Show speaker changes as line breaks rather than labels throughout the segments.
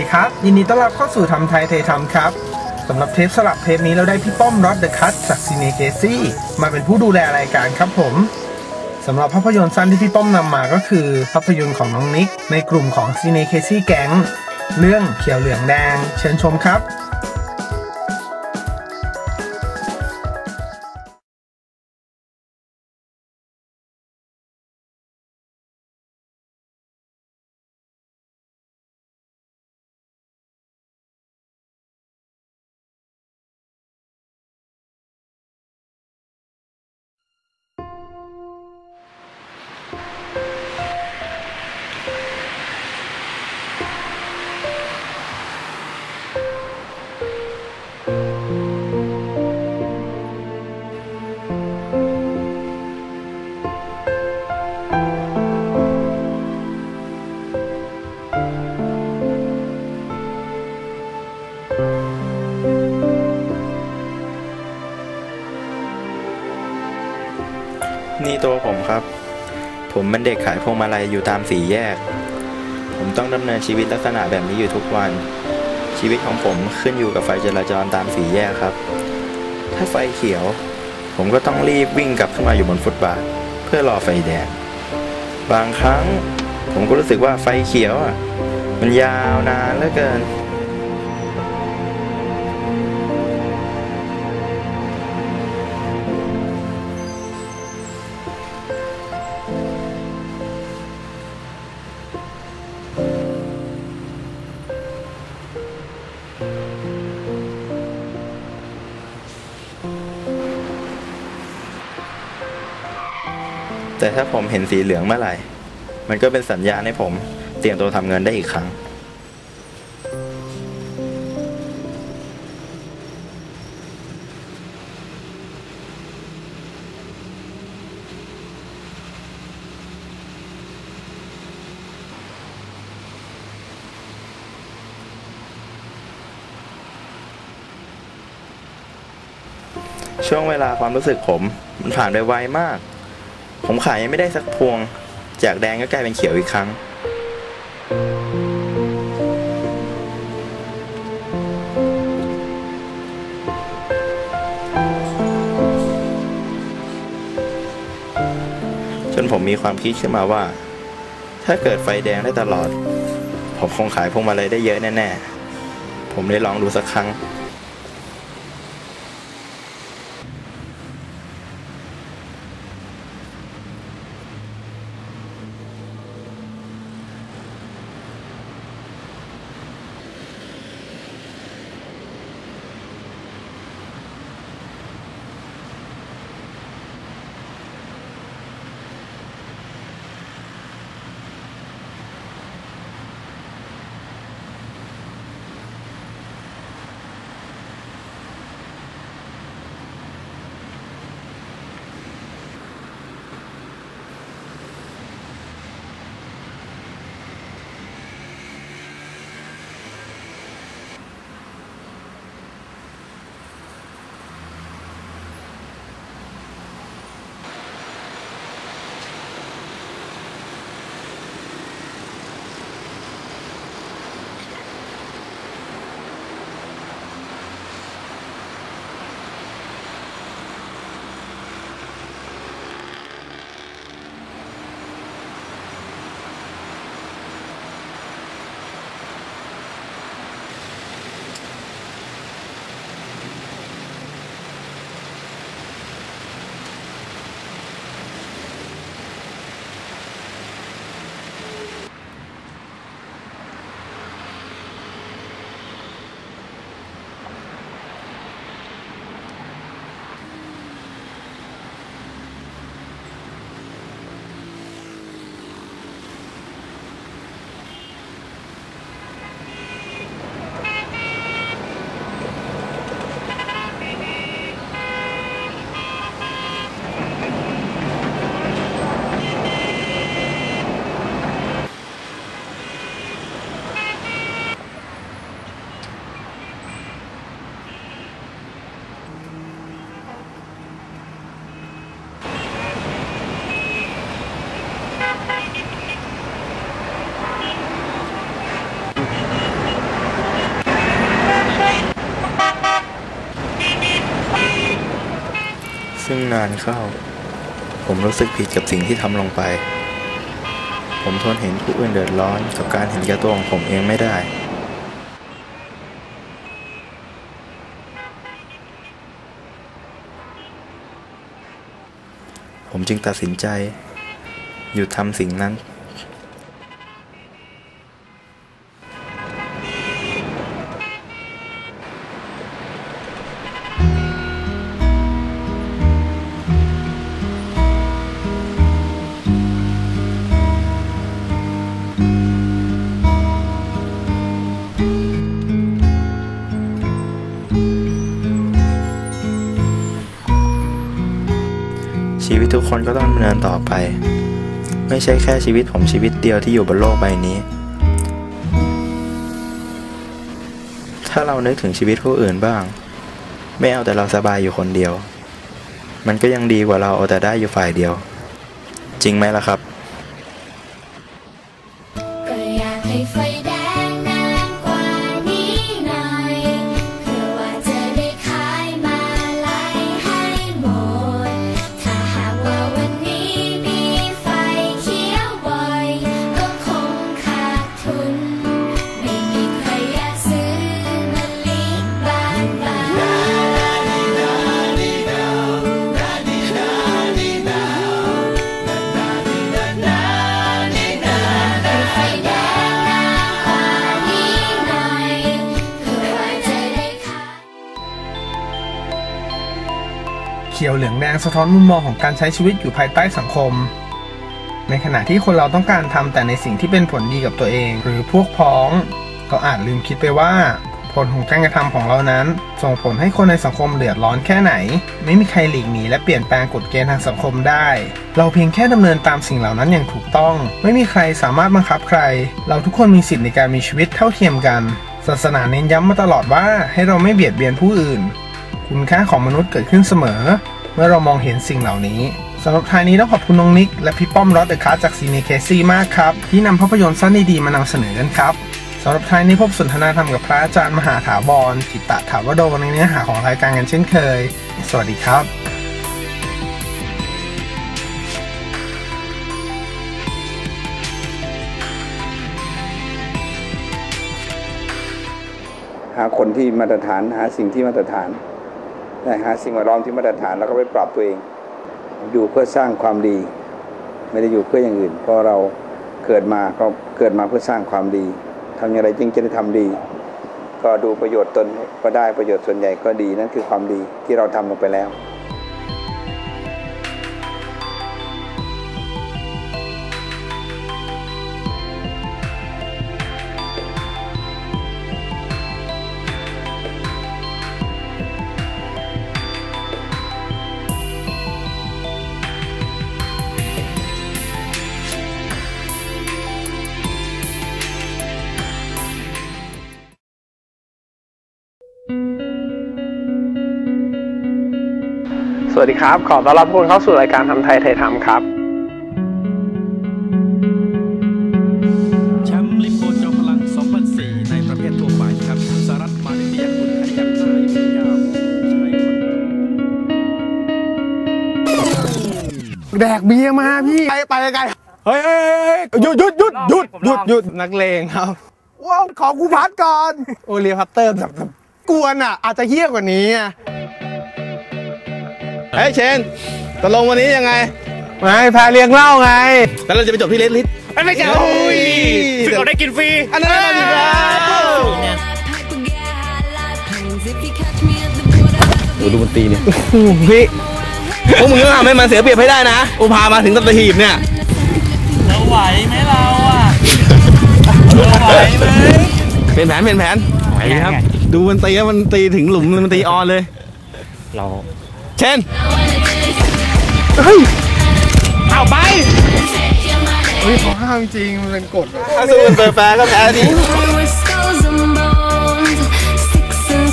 ดีครับ ยินดีต้อนรับเข้าสู่ทำไทยเททำครับสำหรับเทปสลับเทปนี้เราได้พี่ป้อมรอดเดอะคัตจากซีเนเกซี่มาเป็นผู้ดูแลรายการครับผมสำหรับภาพยนตร์สั้นที่พี่ป้อมนำมาก็คือ ภาพยนตร์ของน้องนิก ในกลุ่มของซีเนเคซี่แก๊งเรื่องเขียวเหลืองแดง เชิญชมครับ
นี่ตัวผมครับ ผมเป็นเด็กขายพวงมาลัยอยู่ตามสี่แยก ผมต้องดำเนินชีวิตลักษณะแบบนี้อยู่ทุกวัน ชีวิตของผมขึ้นอยู่กับไฟจราจรตามสี่แยกครับ ถ้าไฟเขียว ผมก็ต้องรีบวิ่งกลับขึ้นมาอยู่บนฟุตบาท เพื่อรอไฟแดง บางครั้ง ผมก็รู้สึกว่าไฟเขียวอะมันยาวนานเหลือเกิน แต่ถ้าผมเห็นสีเหลืองเมื่อไหร่ มันก็เป็นสัญญาณให้ผมเตรียมตัวทำเงินได้อีกครั้ง ช่วงเวลาความรู้สึกผม มันผ่านไปไวมาก ผมขายยังไม่ได้สักพวง จากแดงก็กลายเป็นเขียวอีกครั้ง จนผมมีความคิดขึ้นมาว่า ถ้าเกิดไฟแดงได้ตลอด ผมคงขายพวงมาลัยได้เยอะแน่ ๆ ผมเลยลองดูสักครั้ง นานเข้า ผมรู้สึกผิดกับสิ่งที่ทำลงไป ผมทนเห็นผู้อื่นเดือดร้อนกับการเห็นแก่ตัวของผมเองไม่ได้ผมจึงตัดสินใจ หยุดทำสิ่งนั้น ทุกคนก็ต้องดำเนินต่อไป ไม่ใช่แค่ชีวิตผมชีวิตเดียวที่อยู่บนโลกใบนี้ ถ้าเรานึกถึงชีวิตผู้อื่นบ้าง ไม่เอาแต่เราสบายอยู่คนเดียว มันก็ยังดีกว่าเราเอาแต่ได้อยู่ฝ่ายเดียว จริงไหมล่ะครับ
ขียวเห
ลืองแดงสะท้อนมุมมองของการใช้ชีวิตอยู่ภายใต้สังคม ในขณะที่คนเราต้องการทำแต่ในสิ่งที่เป็นผลดีกับตัวเอง หรือพวกพ้อง เราอาจลืมคิดไปว่า ผลของการกระทำของเรานั้น ส่งผลให้คนในสังคมเดือดร้อนแค่ไหน ไม่มีใครหลีกหนีและเปลี่ยนแปลงกฎเกณฑ์ทางสังคมได้ เราเพียงแค่ดำเนินตามสิ่งเหล่านั้นอย่างถูกต้อง ไม่มีใครสามารถบังคับใคร เราทุกคนมีสิทธิ์ในการมีชีวิตเท่าเทียมกันศาสนาเน้นย้ำมาตลอดว่าให้เราไม่เบียดเบียนผู้อื่น คุณค่าของมนุษย์เกิดขึ้นเสมอ เมื่อเรามองเห็นสิ่งเหล่านี้สำหรับท้ายนี้ต้องขอบคุณน้องนิก และพี่ป้อมรอดเดอะคัสจากซีเนเคซี่มากครับ ที่นำภาพยนตร์สั้นดีๆมานำเสนอกันครับสำหรับท้ายนี้พบสนทนาธรรมกับพระอาจารย์มหาถาวรจิตตะถาวโดในเนื้อหาของรายการกันเช่นเคย สวัสดีครับ
หาคนที่มาตรฐานหาสิ่งที่มาตรฐาน หาสิ่งแวดล้อมที่มาตรฐานแล้วก็ไปปรับตัวเอง อยู่เพื่อสร้างความดี ไม่ได้อยู่เพื่ออย่างอื่น เพราะเราเกิดมาก็เกิดมาเพื่อสร้างความดีทำอย่างไรจึงจะได้ทำดี ก็ดูประโยชน์ตนก็ได้ประโยชน์ส่วนใหญ่ก็ดีนั่นคือความดีที่เราทำลงไปแล้ว
วัสดีครับ ขอต้อนรับทุกคนเข้าสู่รายการทำไทยไทยทำครับ
แชมป์ลิโกจอมพลัง 2004 ในประเภททั่วไปครับคุณสารัตน์มานิตยกุลอดีตนายกเจ้าใช้คน
แดกเบียร์มาพี่ไปไปไกลเฮ้ยเฮ้ยเฮ้ยหยุดหยุดหยุดหยุดหยุดหยุดนักเลงครับว้าวขอกูพัดก่อน โอเลียพัตเตอร์แบบแบบกวนอะ อาจจะเฮี้ยกว่านี้อะ
เฮ้ยเชนตกลงวันนี้ยังไง
ไม่พาเลี้ยงเหล้าไง
แล้วเราจะไปจบที่เลสลิส
ไม่ใช่
โอ้ยซึ่งเราได้กินฟรี อันนั้นเราดีครับโอ้ดูมันตีเนี่ยพี่พวกมึงต้องทำให้มันเสียเปรียบให้ได้นะอุพามาถึงตัตหีบเนี่ย
เราไหวไหมเราอะเราไหวไหม
เป็นแผนเป็นแผนไหวครับ ดูมันตีแล้วมันตีถึงหลุมมันตีออนเลย เรา เชน
เอาไป
เฮ้ยเขาห้ามจริงมันเป็นกฎแบบ
ถ้าสู้กันแฟร์ๆก็แพ้ดิ
With skulls and bones, sticks and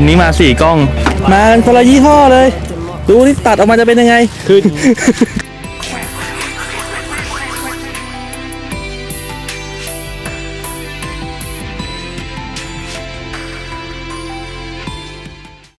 วันนี้มาสี่กล้อง มากันคนละยี่ห้อเลย ดูนี่ตัดออกมาจะเป็นยังไงคือ